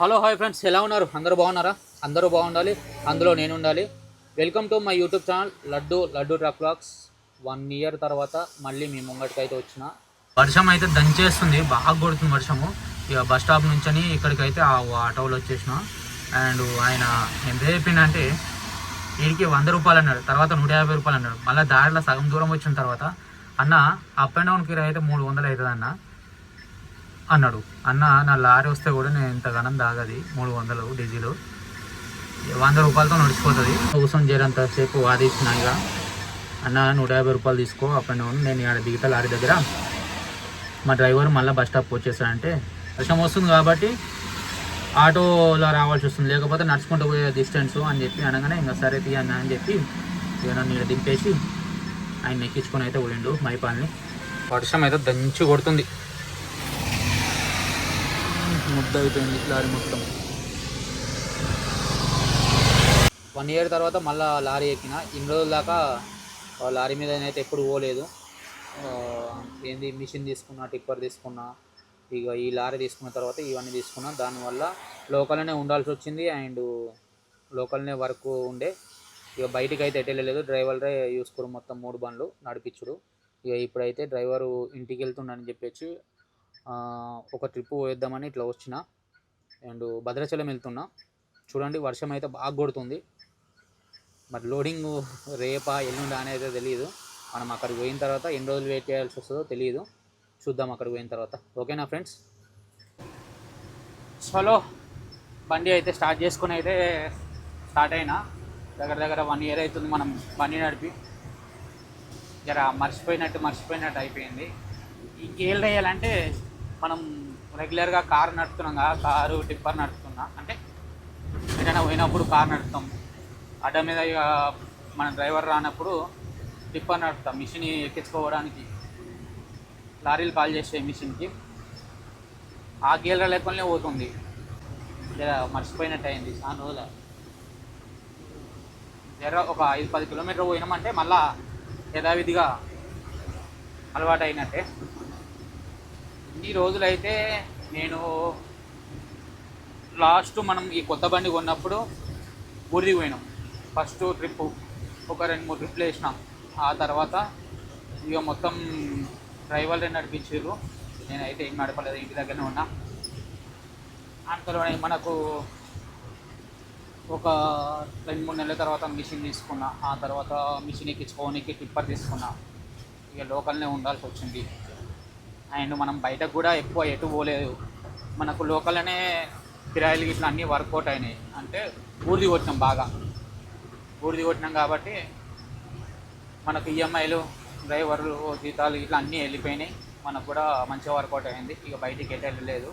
Hello hi friends. ఎలా ఉన్నారు? అందరూ బాగున్నారా? అందరూ బాగుండాలి. అందులో నేను ఉండాలి. Welcome to my YouTube channel Laddu Laddu truck vlogs one year తర్వాత మళ్ళీ మీ ముంగటికి అయితే వచ్చిన. వర్షం అయితే దంచేస్తుంది. బాగా కొడుతుంది వర్షము. ఇక బస్ స్టాప్ నుంచి ఇక్కడికి అయితే ఆ ఆటోలో వచ్చేసిన. అండ్ ఆయన ఎంత చెప్పిందంటే వీడికి వంద రూపాయలు అన్నాడు. తర్వాత నూట యాభై రూపాయలు అన్నాడు. మళ్ళీ దారిలో సగం దూరం వచ్చిన తర్వాత అన్న అప్ అండ్ డౌన్ కిరా అయితే మూడు వందలు అవుతుంది అన్న అన్నాడు. అన్న నా లారీ వస్తే కూడా నేను ఇంతగానం దాగది మూడు వందలు డీజిల్. వంద రూపాయలతో నడిచిపోతుంది. కోసం చేరేంతసేపు సేపు ఇక. అన్న నూట యాభై రూపాయలు తీసుకో. అప్ అండ్ డౌన్ నేను ఇక్కడ దిగుతా లారీ దగ్గర మా డ్రైవర్ మళ్ళీ బస్ స్టాప్ వచ్చేసాడంటే వర్షం వస్తుంది కాబట్టి ఆటోలో రావాల్సి వస్తుంది. లేకపోతే నడుచుకుంటూ పోయే డిస్టెన్స్ అని చెప్పి అనగానే ఇంకా సరే తీయన్న అని చెప్పి ఇక నన్ను ఇక్కడ దింపేసి ఆయన ఎక్కించుకొని అయితే పోయిండు మైపాల్ని. వర్షం అయితే దంచి కొడుతుంది. ముద్ద అయిపోయింది లారీ మొత్తం. వన్ ఇయర్ తర్వాత మళ్ళీ లారీ ఎక్కిన. ఇన్ని రోజుల దాకా లారీ మీద అయితే ఎప్పుడు పోలేదు. ఏంది మిషన్ తీసుకున్నా టిప్పర్ తీసుకున్నా ఇక ఈ లారీ తీసుకున్న తర్వాత ఇవన్నీ తీసుకున్నా. దానివల్ల లోకల్లోనే ఉండాల్సి వచ్చింది. అండ్ లోకల్నే వర్క్ ఉండే. ఇక బయటికి అయితే ఎటు వెళ్ళలేదు. డ్రైవర్లే చూసుకోరు మొత్తం మూడు బండ్లు నడిపించుడు. ఇక ఇప్పుడైతే డ్రైవరు ఇంటికి వెళ్తుండని చెప్పేసి ఒక ట్రిప్ పోయేద్దామని ఇట్లా వచ్చిన. అండ్ భద్రాచలం వెళ్తున్నా. చూడండి వర్షం అయితే బాగా కొడుతుంది. మరి లోడింగ్ రేపా ఎల్లుండా అనేది తెలియదు మనం అక్కడికి పోయిన తర్వాత ఎన్ని రోజులు వెయిట్ చేయాల్సి వస్తుందో తెలియదు చూద్దాం అక్కడికి పోయిన తర్వాత. ఓకేనా ఫ్రెండ్స్? చలో బండి అయితే స్టార్ట్ చేసుకుని అయితే స్టార్ట్ అయినా. దగ్గర దగ్గర వన్ ఇయర్ అవుతుంది మనం బండి నడిపి. జర మర్చిపోయినట్టు మర్చిపోయినట్టు అయిపోయింది. ఇంకేం వేయాలంటే మనం రెగ్యులర్గా కారు నడుపుతున్నాం కదా కారు టిప్పర్ నడుపుతున్నా. అంటే ఎక్కడైనా పోయినప్పుడు కారు నడుపుతాం. అడ్డ మీద ఇక మన డ్రైవర్ రానప్పుడు టిప్పర్ నడుపుతాం. మిషన్ ఎక్కించుకోవడానికి. లారీలు కాల్ చేసే మిషన్కి. ఆ గేర్ల లెక్కలనే పోతుంది. లేదా మర్చిపోయినట్టు అయింది. చాలా రోజుల జర ఒక ఐదు పది కిలోమీటర్ పోయినామంటే మళ్ళా యథావిధిగా అలవాటు అయినట్టే ఇన్ని రోజులైతే నేను లాస్ట్ మనం ఈ కొత్త బండి కొన్నప్పుడు ఊరికి పోయినాం. First trip. ఒక రెండు మూడు ట్రిప్లు వేసినాం. ఆ తర్వాత ఇక మొత్తం డ్రైవర్లే నడిపించారు నేనైతే ఏం నడపలేదు ఇంటి దగ్గరనే ఉన్నా. అంతలోనే మనకు ఒక రెండు మూడు నెలల తర్వాత మిషన్ తీసుకున్నా. ఆ తర్వాత మిషన్ ఎక్కించుకోనికి టిప్పర్ తీసుకున్నా. ఇక లోకల్నే ఉండాల్సి వచ్చింది. అండ్ మనం బయటకు కూడా ఎక్కువ ఎటు పోలేదు. మనకు లోకల్లోనే కిరాయిలు ఇట్లా అన్నీ వర్కౌట్ అయినాయి. అంటే ఊరిది కొట్టినాం బాగా. ఊరిది కొట్టినాం కాబట్టి మనకు ఈఎంఐలు డ్రైవర్లు జీతాలు ఇట్లా అన్నీ వెళ్ళిపోయినాయి. మనకు కూడా మంచిగా వర్కౌట్ అయింది. ఇక బయటికి ఎటు వెళ్ళలేదు.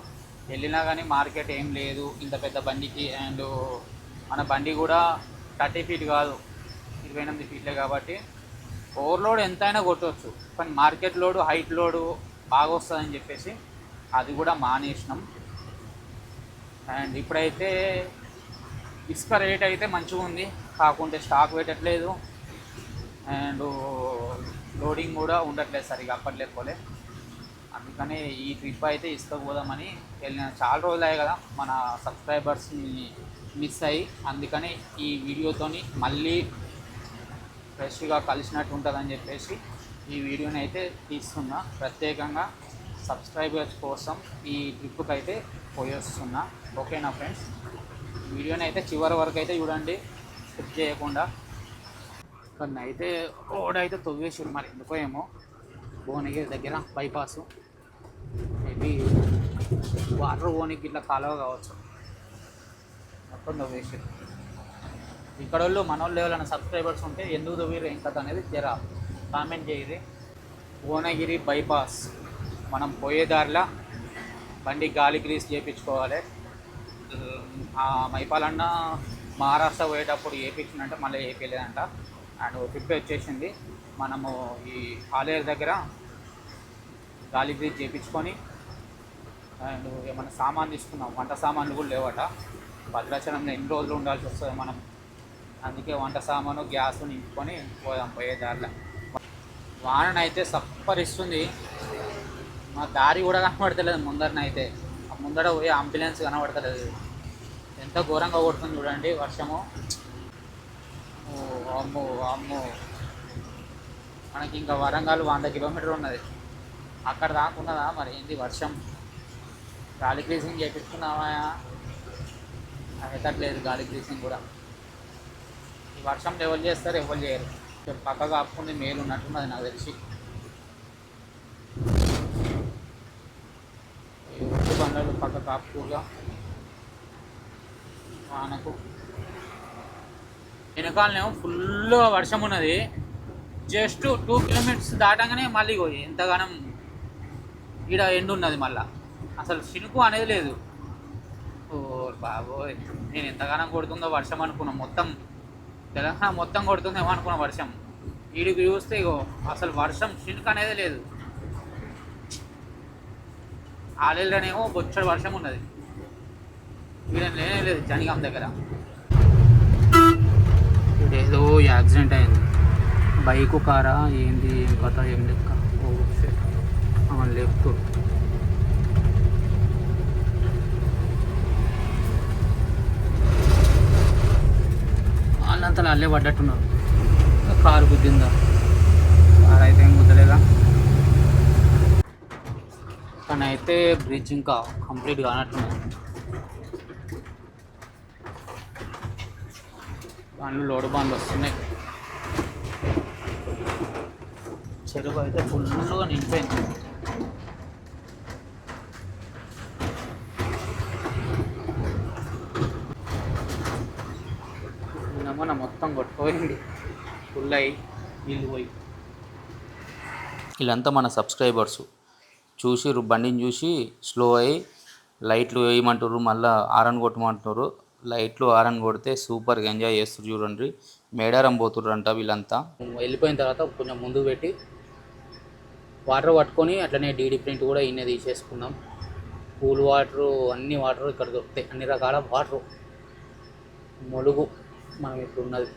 వెళ్ళినా కానీ మార్కెట్ ఏం లేదు. ఇంత పెద్ద బండికి అండ్ మన బండి కూడా థర్టీ ఫీట్ కాదు. ఇరవై ఎనిమిది ఫీట్లే కాబట్టి ఓవర్లోడ్ ఎంతైనా కొట్టవచ్చు కానీ మార్కెట్ లోడు హైట్ లోడు బాగా వస్తుందని చెప్పేసి అది కూడా మానేసినాం. అండ్ ఇప్పుడైతే ఇసుక రేట్ అయితే మంచిగా ఉంది. కాకుంటే స్టాక్ పెట్టట్లేదు. అండ్ లోడింగ్ కూడా ఉండట్లేదు సరిగా అప్పట్లేకపోలే. అందుకనే ఈ ట్రిప్ అయితే ఇసుక పోదామని వెళ్ళిన చాలా రోజులు అయ్యాయి కదా మన సబ్స్క్రైబర్స్ని మిస్ అయ్యి. అందుకని ఈ వీడియోతోని మళ్ళీ ఫ్రెష్గా కలిసినట్టు ఉంటుందని చెప్పేసి ఈ వీడియోని అయితే తీస్తున్నా. ప్రత్యేకంగా సబ్స్క్రైబర్స్ కోసం ఈ ట్రిప్కి అయితే పోయేస్తున్నా. ఓకేనా ఫ్రెండ్స్? వీడియోని అయితే చివరి వరకు అయితే చూడండి. స్కిప్ చేయకుండా. కొన్ని అయితే ఓడైతే తొవ్వేసారు మరి ఎందుకో ఏమో. భువనగిరి దగ్గర బైపాస్. మేబీ వాటర్ ఓనికి ఇట్లా కాలువ కావచ్చు. మొత్తం తొవ్వేసారు ఇక్కడ వాళ్ళు మన వాళ్ళు ఎవరైనా సబ్స్క్రైబర్స్ ఉంటే ఎందుకు తొవ్వరు ఏం కథ అనేది జర. కామెంట్ చేయరి భువనగిరి బైపాస్. మనం పోయేదారిలా బండి గాలి గ్రీస్ చేయించుకోవాలి ఆ మైపాలన్న మహారాష్ట్ర పోయేటప్పుడు వేయించిందంటే మళ్ళీ వేయలేదంట అండ్ ట్రిప్ వచ్చేసింది. మనము ఈ హాలేరు దగ్గర గాలి గ్రీస్ చేయించుకొని అండ్ ఏమైనా సామాన్ తీసుకున్నాం. వంట సామాన్లు కూడా లేవట. భద్రాచలంలో ఎన్ని రోజులు ఉండాల్సి వస్తుంది మనం? అందుకే వంట సామాను గ్యాస్ నింపుకొని పోదాం పోయే దారిలో. వాననైతే సప్పరిస్తుంది. మా దారి కూడా కనబడతలేదు ముందరనైతే. ఆ ముందర పోయి అంబులెన్స్ కనబడతలేదు. ఎంత ఘోరంగా కొడుతుంది చూడండి వర్షము. ఓ అమ్మో అమ్మో. మనకి ఇంకా వరంగల్ వంద కిలోమీటర్ ఉన్నది. అక్కడ దాకున్నదా మరి? ఏంది వర్షం? గాలి గ్రీసింగ్ చేపించుకున్నావా ఎక్కట్లేదు గాలి గ్రీసింగ్ కూడా. ఈ వర్షం ఎవరు చేస్తారు? ఎవరు చేయరు. పక్కగా కాపుకుంటే మేలు ఉన్నట్టున్నది నాకు తెలిసి. ఈ ఉప్పు బండలు పక్క కాపుగా వానకు. వెనకాలనేమో ఫుల్గా వర్షం ఉన్నది. జస్ట్ టూ కిలోమీటర్స్ దాటంగానే మళ్ళీ పోయి ఎంతగానం ఈడ ఎండు ఉన్నది మళ్ళా. అసలు చినుకు అనేది లేదు. ఓ బాబోయ్ నేను ఎంతగానం కొడుతుందో వర్షం అనుకున్నాను మొత్తం తెలంగాణ మొత్తం కొడుతుందేమో అనుకున్న వర్షం. వీడికి చూస్తే ఇగో అసలు వర్షం చినుకు అనేది లేదు. ఆలేళ్ళనేమో బొచ్చడి వర్షం ఉన్నది. వీళ్ళని లేనే లేదు జనిగాం దగ్గర. ఏదో యాక్సిడెంట్ అయింది. బైకు కారా ఏంది ఏం కథ ఏం లెక్క? ఓ లెఫ్ట్. వాళ్ళంతా అల్లే పడ్డట్టున్నారు కారు గుద్దిందా? కారు అయితే ఏం గుద్దలేదా? కానీ అయితే బ్రిడ్జ్ ఇంకా కంప్లీట్ కానట్టున్నది బండ్లు లోడు బండ్లు వస్తున్నాయి. చెరువు అయితే ఫుల్గా నిండిపోయింది నిన్న మొత్తం కొట్టుకోయింది ఫుల్ అయ్యి నీళ్ళు పోయి. వీళ్ళంతా మన సబ్స్క్రైబర్స్. చూసి బండిని చూసి స్లో అయ్యి లైట్లు వేయమంటారు మళ్ళీ ఆరన్ కొట్టమంటున్నారు లైట్లు ఆరన్ కొడితే సూపర్గా ఎంజాయ్ చేస్తారు చూడండి. మేడారం పోతుర్రంట వీళ్ళంతా. వెళ్ళిపోయిన తర్వాత కొంచెం ముందుకు పెట్టి వాటర్ పట్టుకొని అట్లనే డీడీ ప్రింట్ కూడా ఇన్నే తీసేసుకున్నాం. కూల్ వాటర్ అన్ని వాటర్ ఇక్కడ దొరుకుతాయి. అన్ని రకాల వాటర్. మొలుగు. మనం ఇప్పుడు ఉన్నది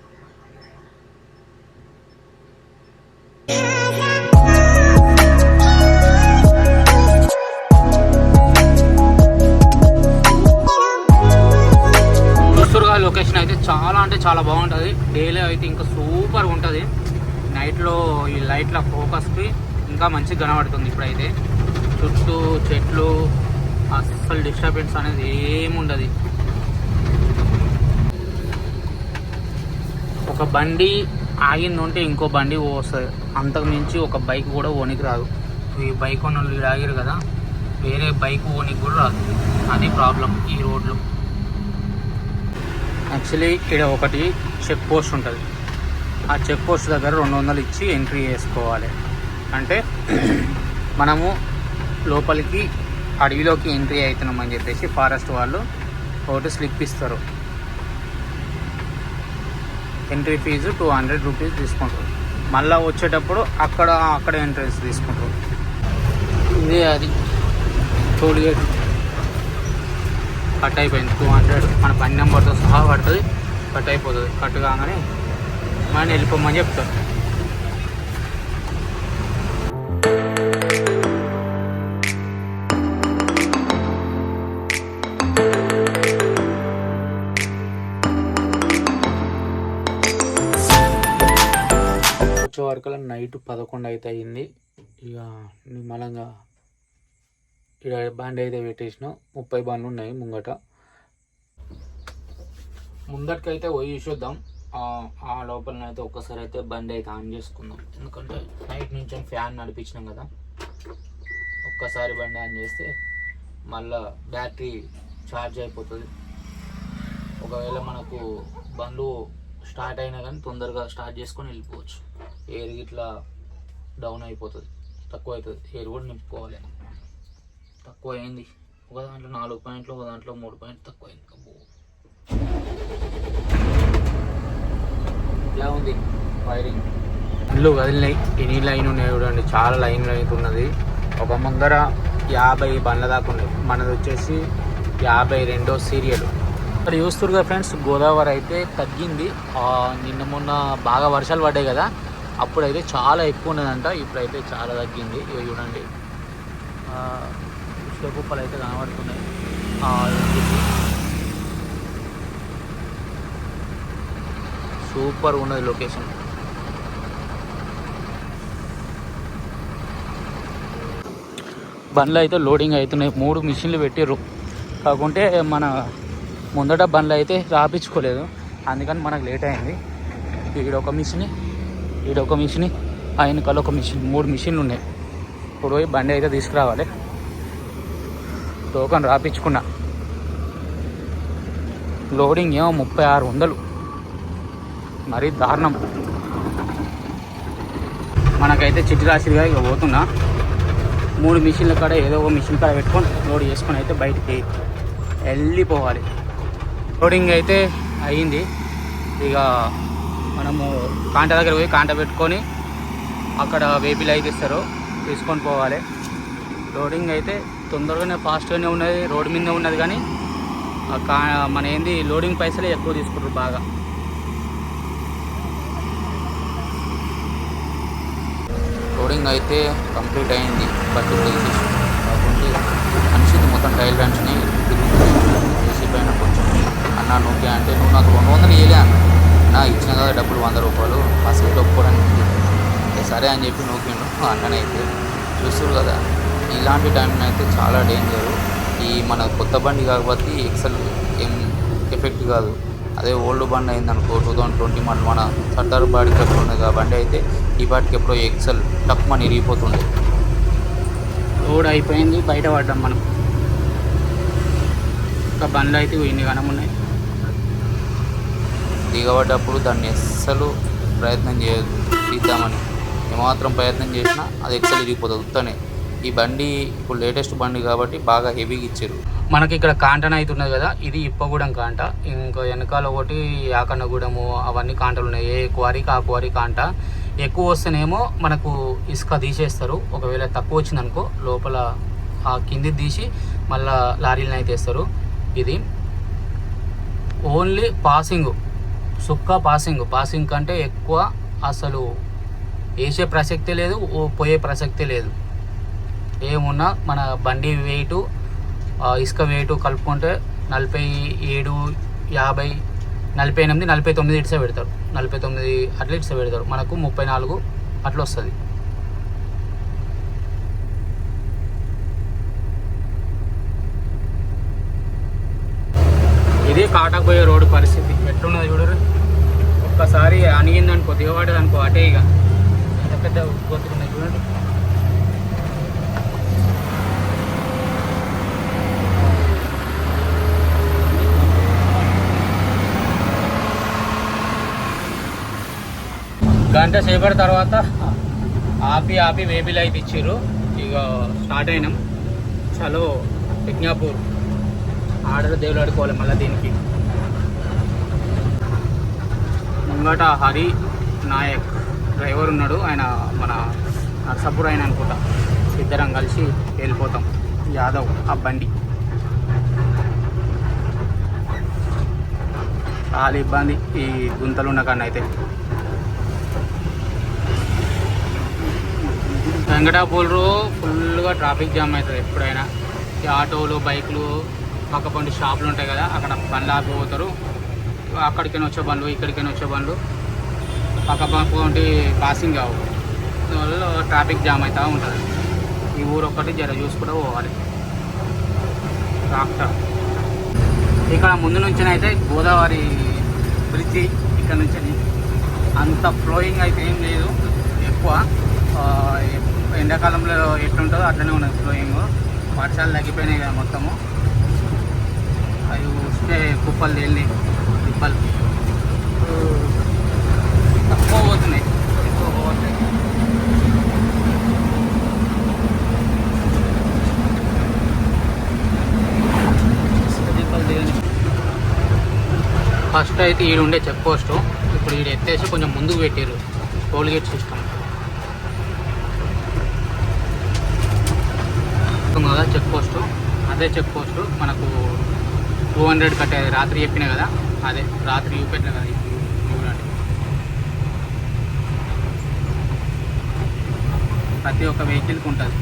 లొకేషన్ అయితే చాలా అంటే చాలా బాగుంటుంది. డేలో అయితే ఇంకా సూపర్ ఉంటుంది. నైట్లో ఈ లైట్ల ఫోకస్కి ఇంకా మంచిగా కనబడుతుంది ఇప్పుడైతే. చుట్టూ చెట్లు అస్సలు డిస్టర్బెన్స్ అనేది ఏముండదు. ఒక బండి ఆగింది ఉంటే ఇంకో బండి వస్తుంది. అంతకు మించి ఒక బైక్ కూడా ఓనికి రాదు. ఈ బైక్ ఉన్న వాళ్ళు ఆగిరు కదా వేరే బైక్ ఓనికి కూడా రాదు. అది ప్రాబ్లం ఈ రోడ్లు. యాక్చువల్లీ ఇక్కడ ఒకటి చెక్ పోస్ట్ ఉంటుంది. ఆ చెక్ పోస్ట్ దగ్గర రెండు వందలు ఇచ్చి ఎంట్రీ చేసుకోవాలి. అంటే మనము లోపలికి అడవిలోకి ఎంట్రీ అవుతున్నామని చెప్పేసి ఫారెస్ట్ వాళ్ళు ఒకటి స్లిప్ ఇస్తారు entry fee two hundred rupees తీసుకుంటారు. మళ్ళీ వచ్చేటప్పుడు అక్కడ అక్కడ ఎంట్రన్స్ తీసుకుంటారు. ఇదే అది. టోల్ గేట్ కట్ అయిపోయింది. టూ హండ్రెడ్ మన పని నెంబర్తో సహా పడుతుంది. కట్ అయిపోతుంది. కట్ కాగానే మనం వెళ్ళిపోమని చెప్తారు. వచ్చే వరకు నైట్ పదకొండు అయితే అయింది ఇక నిమ్మలంగా ఇక్కడ బండి అయితే పెట్టేసిన. ముప్పై బండ్లు ఉన్నాయి ముంగట. ముందటికైతే పోయి చూద్దాం ఆ- ఆ లోపలనైతే ఒక్కసారి అయితే బండి అయితే ఆన్ చేసుకుందాం. ఎందుకంటే నైట్ నుంచి ఫ్యాన్ నడిపించినాం కదా. ఒక్కసారి బండి ఆన్ చేస్తే మళ్ళా బ్యాటరీ ఛార్జ్ అయిపోతుంది. ఒకవేళ మనకు బండ్లు స్టార్ట్ అయినా కానీ తొందరగా స్టార్ట్ చేసుకొని వెళ్ళిపోవచ్చు. ఎయిర్ ఇట్లా డౌన్ అయిపోతుంది తక్కువ అవుతుంది ఎయిర్ కూడా నింపుకోవాలి. తక్కువ అయింది ఒక దాంట్లో నాలుగు పాయింట్లు ఒక దాంట్లో మూడు పాయింట్లు తక్కువ అయింది. అబ్బో. ఇలా ఉంది వైరింగ్ ఇల్లు కదిలినాయి ఎన్ని లైన్ ఉన్నాయి చూడండి చాలా లైన్ లైన్ ఉన్నది. ఒక ముందర యాభై బండ్ల దాకా ఉన్నాయి మనది వచ్చేసి యాభై రెండో సీరియల్ ఇక్కడ చూస్తారు కదా ఫ్రెండ్స్ గోదావరి అయితే తగ్గింది. నిన్న మొన్న బాగా వర్షాలు పడ్డాయి కదా అప్పుడైతే చాలా ఎక్కువ ఉన్నదంట ఇప్పుడైతే చాలా తగ్గింది. ఇవి చూడండి. కుప్పలు అయితే కనబడుతున్నాయి. సూపర్ ఉన్నది లొకేషన్. బండ్లు అయితే లోడింగ్ అవుతున్నాయి. మూడు మిషన్లు పెట్టిర్రు. కాకుంటే మన ముందట బండ్లు అయితే రాపించుకోలేదు అందుకని మనకు లేట్ అయింది. ఇక్కడ ఒక మిషన్ ఈడొక మిషన్ వెనకాల ఒక మిషన్ మూడు మిషన్లు ఉన్నాయి. ఇప్పుడు పోయి బండి అయితే తీసుకురావాలి. టోకన్ రాపించుకున్నా లోడింగ్ ఏమో ముప్పై ఆరు వందలు. మరీ దారుణం. మనకైతే చిట్టి రాసిగా ఇక పోతున్నా. మూడు మిషన్ల కాడ ఏదో ఒక మిషన్ కాడ పెట్టుకొని లోడ్ చేసుకొని అయితే బయటికి వెళ్ళిపోవాలి. లోడింగ్ అయితే అయ్యింది ఇక మనము కాంట దగ్గర పోయి కాంట పెట్టుకొని అక్కడ వేపిల్ అయితే ఇస్తారు. తీసుకొని పోవాలి. లోడింగ్ అయితే తొందరగానే ఫాస్ట్గానే ఉన్నది. రోడ్డు మీద ఉన్నది కానీ మన ఏంది లోడింగ్ పైసలే ఎక్కువ తీసుకుంటారు బాగా. లోడింగ్ అయితే కంప్లీట్ అయింది. బట్ తీసేసి కాకుంటే మనిషిది మొత్తం టైల్ రంచుని చేసి పైన కొంచెం అన్న నువ్వు అంటే నువ్వు నాకు రెండు వందలు వేయలే అన్న. ఇచ్చిన కదా డబ్బులు వంద రూపాయలు. మా సీట్ ఒప్పుకోవడానికి సరే అని చెప్పి నూకిండు అన్ననైతే. చూస్తారు కదా ఇలాంటి టైంలో అయితే చాలా డేంజరు ఈ మన కొత్త బండి కాబట్టి ఎక్సెల్ ఏం ఎఫెక్ట్ కాదు. అదే ఓల్డ్ బండి అయిందనుకో టూ థౌసండ్ ట్వంటీ మన మన సర్దార్ బాడీకి ఎప్పుడు ఉంది ఆ బండి అయితే ఈ బాటికి ఎప్పుడో ఎక్సెల్ టక్ మన ఇరిగిపోతుండే. లోడ్ అయిపోయింది బయట పడ్డాం మనం. ఇంకా బండ్లు అయితే ఇన్ని గణం ఉన్నాయి దిగబడ్డప్పుడు దాన్ని అస్సలు ప్రయత్నం చేయదు తీద్దామని. ఏమాత్రం ప్రయత్నం చేసినా అది ఎక్కడ ఇరిగిపోతుంది ఉత్తనే. ఈ బండి ఇప్పుడు లేటెస్ట్ బండి కాబట్టి బాగా హెవీగా ఇచ్చారు. మనకి ఇక్కడ కాంటన అయితే ఉన్నది కదా ఇది ఇప్పగూడెం కాంట. ఇంకా వెనకాల ఒకటి యాకన్నగూడెము అవన్నీ కాంటలు ఉన్నాయి. ఏ క్వారీకి ఆ క్వారీ కాంట. ఎక్కువ వస్తేనేమో మనకు ఇసుక తీసేస్తారు. ఒకవేళ తక్కువ వచ్చిందనుకో లోపల ఆ కింది తీసి మళ్ళీ లారీలను అయితే వేస్తారు. ఇది ఓన్లీ పాసింగ్. సుక్క పాసింగ్. పాసింగ్ కంటే ఎక్కువ అసలు వేసే ప్రసక్తే లేదు ఓ పోయే ప్రసక్తే లేదు. ఏమున్నా మన బండి వెయిటు ఇసుక వెయిటు కలుపుకుంటే నలభై ఏడు యాభై నలభై ఎనిమిది నలభై తొమ్మిది ఇట్సే పెడతారు. నలభై తొమ్మిది అట్లా ఇట్సే పెడతారు. మనకు ముప్పై నాలుగు అట్లా వస్తుంది ఇది కాటకు పోయే రోడ్డు పరిస్థితి. ఎట్లున్నది చూడరు ఒక్కసారి అనిగిందనుకో దిగబడేది అనుకో అటే ఇక. పెద్ద పెద్ద గొంతుకున్నాయి చూడండి. గంట సేపటి తర్వాత ఆపి ఆపి వేబిల్ అయితే ఇచ్చారు ఇక స్టార్ట్ అయినాం. చలో విజ్ఞాపూర్. ఆర్డర్ దేవుడు ఆడుకోవాలి మళ్ళీ దీనికి. ముంగట హరి నాయక్ డ్రైవర్ ఉన్నాడు. ఆయన మన నర్సాపూర్ ఆయన అనుకుంటా. ఇద్దరం కలిసి వెళ్ళిపోతాం. యాదవ్ ఆ బండి. చాలా ఇబ్బంది ఈ గుంతలు ఉన్న అయితే. వెంకటాపూర్లో ఫుల్గా ట్రాఫిక్ జామ్ అవుతుంది ఎప్పుడైనా. ఆటోలు బైకులు పక్క పండి షాపులు ఉంటాయి కదా అక్కడ బండ్లు ఆపిపోతారు. అక్కడికైనా వచ్చే బండ్లు ఇక్కడికైనా వచ్చే బండ్లు. పక్క పంటి పాసింగ్ కావు. దానివల్ల ట్రాఫిక్ జామ్ అవుతూ ఉంటుంది. ఈ ఊరు ఒక్కటి జర చూసుకుంటూ పోవాలి. ట్రాక్టర్ ఇక్కడ ముందు నుంచినైతే గోదావరి బ్రిడ్జి ఇక్కడ నుంచి. అంత ఫ్లోయింగ్ అయితే ఏం లేదు. ఎక్కువ ఎండాకాలంలో ఎట్లుంటుందో అట్లనే ఉన్నది ఫ్లోయింగ్ వర్షాలు తగ్గిపోయినాయి కదా మొత్తము. అవి వస్తే కుప్పలు తేలి కుప్పలు తక్కువ పోతున్నాయి ఎక్కువ పోతున్నాయి ఫస్ట్ అయితే ఈడు ఉండే చెక్ పోస్ట్ ఇప్పుడు ఈడు ఎత్తేసి కొంచెం ముందుకు పెట్టారు టోల్గేట్ సిస్టమ్ కదా చెక్ పోస్ట్ అదే చెక్ పోస్ట్ మనకు టూ హండ్రెడ్ కట్టేది రాత్రి చెప్పిన కదా? అదే రాత్రి చూపెట్టిన కదా చూడండి ప్రతి ఒక్క వెహికల్కి ఉంటుంది.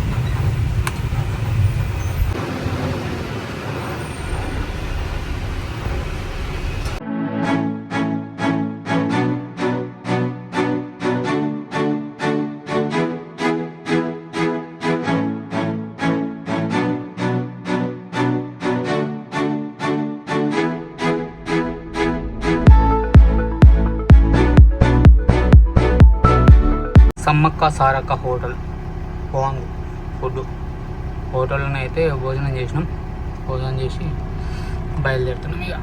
సమ్మక్క సారక్క హోటల్. బాగుంది ఫుడ్ హోటల్లోనే అయితే భోజనం చేసినాం. భోజనం చేసి బయలుదేరుతున్నాం ఇక.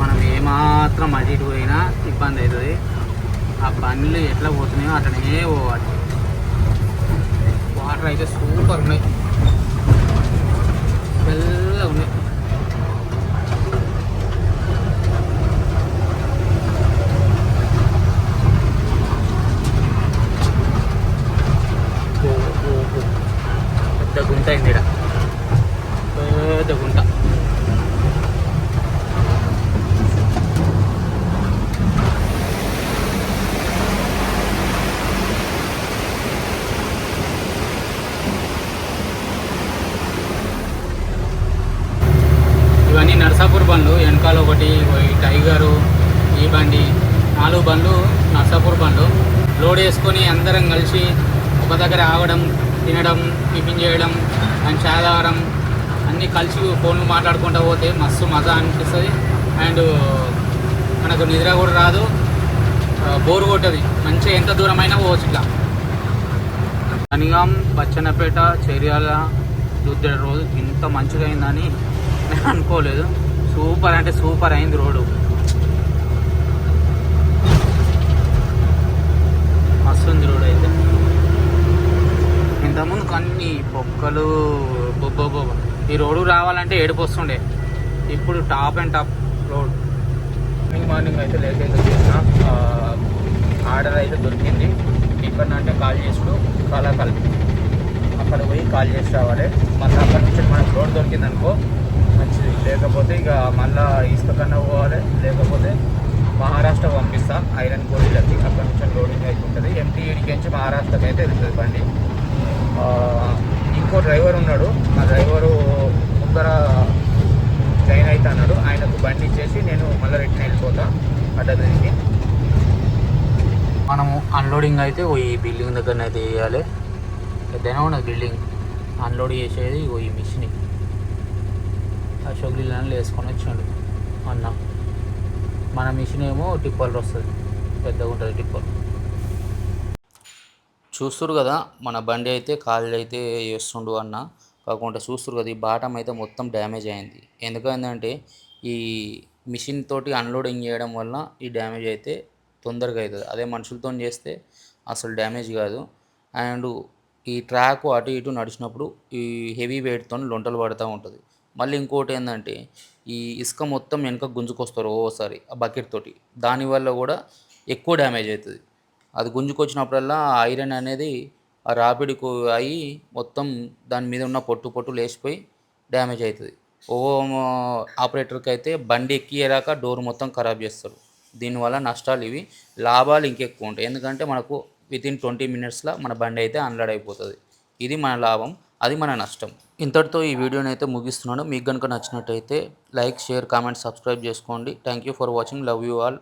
మనం ఏమాత్రం అటు ఇటు పోయినా ఇబ్బంది అవుతుంది. ఆ బండ్లు ఎట్లా పోతున్నాయో అట్లనే పోవాలి. వాటర్ అయితే సూపర్ ఉన్నాయి. వెల్ ఉన్నాయి ఓ, ఓ, ఓ. పెద్ద గుంట అయింది ఇక్కడ పెద్ద గుంట ఇవన్నీ నర్సాపూర్ బండ్లు వెనకాల ఒకటి ఈ టైగరు ఈ బండి నాలుగు బండ్లు నర్సాపూర్ బండ్లు లోడ్ వేసుకొని అందరం కలిసి ఒక దగ్గర ఆగడం తినడం టిఫిన్ చేయడం అండ్ చాయ్ తాగడం అన్నీ కలిసి ఫోన్లు మాట్లాడుకుంటూ పోతే మస్తు మజా అనిపిస్తుంది. అండ్ మనకు నిద్ర కూడా రాదు. బోర్ కొట్టది. మంచిగా ఎంత దూరమైనా పోవచ్చు ఇట్లా. కనిగాం బచ్చన్నపేట చేర్యాల దుద్దెడ రోజు ఇంత మంచిగా అయిందని నేను అనుకోలేదు. సూపర్ అంటే సూపర్ అయింది రోడ్డు. మస్తు ఉంది రోడ్ అయితే. ఇంతకుముందు అన్ని పొక్కలు బొబ్బో బొబ్బ. ఈ రోడ్డు రావాలంటే ఏడుపు వస్తుండే. ఇప్పుడు top and top road. Morning morning అయితే లేట్ అయితే చేసిన. ఆర్డర్ అయితే దొరికింది. ఇక్కడ అంటే కాల్ చేసుడు కళా అక్కడ పోయి కాల్ చేసి రావాలి. మళ్ళీ అక్కడ నుంచి మనకు రోడ్ దొరికింది అనుకో మంచిది. లేకపోతే ఇక మళ్ళా ఇసుక కన్నా పోవాలి. లేకపోతే మహారాష్ట్ర పంపిస్తా. ఐరన్ గోళీలకి అక్కడ నుంచి లోడింగ్ అవుతుంటుంది. ఎంటీఈడికి నుంచి మహారాష్ట్రకి అయితే వెళ్తుంది బండి. ఇంకో డ్రైవర్ ఉన్నాడు. ఆ డ్రైవరు ముందర జాయిన్ అయితే అన్నాడు. ఆయనకు బండి ఇచ్చేసి నేను మళ్ళీ రిటర్న్ వెళ్ళిపోతా. అడ్డదికి మనము అన్లోడింగ్ అయితే ఓ ఈ బిల్డింగ్ దగ్గర అయితే వేయాలి పెద్దనే ఉన్నది బిల్డింగ్ అన్లోడ్ చేసేది ఓ ఈ మిషన్ అశోక్ లీలాన్ని వేసుకొని వచ్చాడు. అన్న. మన మిషన్ ఏమో టిప్పర్ వస్తుంది. పెద్దగా ఉంటుంది టిప్పర్. చూస్తురు కదా మన బండి అయితే కాళ్ళు అయితే చేస్తుండు అన్న కాకుండా చూస్తురు కదా ఈ బాటం అయితే మొత్తం డ్యామేజ్ అయింది. ఎందుకంటే ఈ మిషన్ తోటి అన్లోడింగ్ చేయడం వల్ల ఈ డ్యామేజ్ అయితే తొందరగా అవుతుంది అదే మనుషులతో చేస్తే అసలు డ్యామేజ్ కాదు. అండ్ ఈ ట్రాక్ అటు ఇటు నడిచినప్పుడు ఈ హెవీ వెయిట్తో లొంటలు పడుతూ ఉంటుంది. మళ్ళీ ఇంకోటి ఏంటంటే ఈ ఇసుక మొత్తం వెనక గుంజుకొస్తారు ఓసారి ఆ బకెట్ తోటి. దానివల్ల కూడా ఎక్కువ డ్యామేజ్ అవుతుంది అది గుంజుకొచ్చినప్పుడల్లా ఐరన్ అనేది ఆ రాపిడికి అయ్యి మొత్తం దాని మీద ఉన్న పొట్టు పొట్టు లేచిపోయి డ్యామేజ్ అవుతుంది. ఓ ఆపరేటర్కి అయితే బండి ఎక్కియరాక డోర్ మొత్తం ఖరాబ్ చేస్తారు. దీనివల్ల నష్టాలు ఇవి లాభాలు ఇంకెక్కువ ఉంటాయి. ఎందుకంటే మనకు విత్ ఇన్ ట్వంటీ మినిట్స్లో మన బండి అయితే అన్లోడ్ అయిపోతుంది. ఇది మన లాభం అది మన నష్టం. ఇంతటితో ఈ వీడియోని అయితే ముగిస్తున్నాను. మీకు కనుక నచ్చినట్టయితే లైక్ షేర్ కామెంట్ సబ్స్క్రైబ్ చేసుకోండి. Thank you for watching love you all